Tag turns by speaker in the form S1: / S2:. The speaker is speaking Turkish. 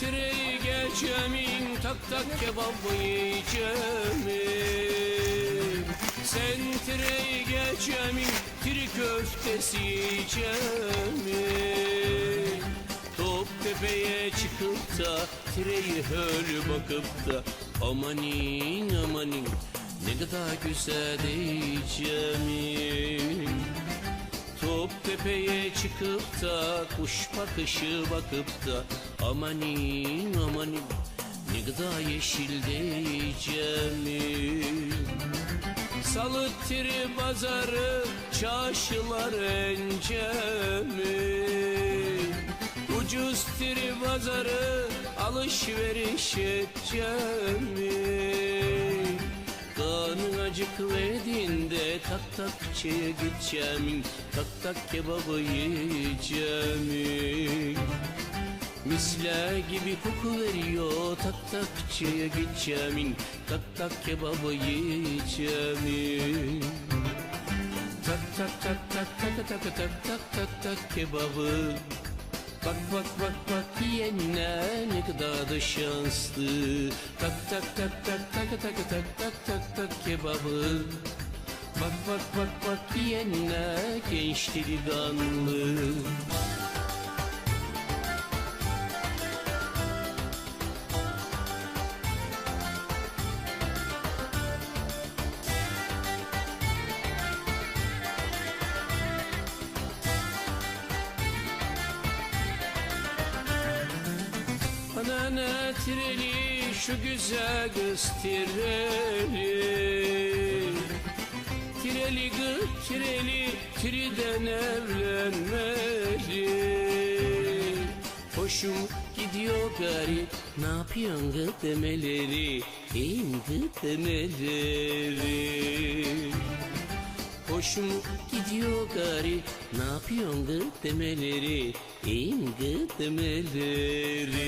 S1: Sentreyi geçemin tak tak kebabı yiyeceğim Sentreyi geçemin tiri köftesi yiyeceğim Top tepeye çıkıp da tireyi höl bakıp da Amanin amanin ne kadar güzel diyeceğim Top tepeye çıkıp da kuş bakışı bakıp da amanin amanin ne kadar yeşil diyeceğim Salı tiri pazarı çarşılar encemi Ucuz tiri pazarı alışveriş edeceğim Karnın acıkverdiğinde tak takçıya gideceğim Tak tak kebabı yiyeceğim Misler gibi koku veriyor tak takçıya gideceğim Tak tak kebabı yiyeceğim Tak tak tak tak tak tak tak tak tak tak kebabı Bak bak bak bak yiyenler ne kadar da şanslı Tak tak tak tak tak tak tak tak tak tak kebabı Bak bak bak bak yiyenler genç delikanlı Anana tireli şu güzel kız tireli. Tireli kız tireli tiriden evlenmeli. Hoşum gidiyor gari ne yapıyorsun kız demeleri İyiyim kız demeleri hoşum gidiyor gari. Ne yapıyorsun gı demeleri? İyiyim gı demeleri.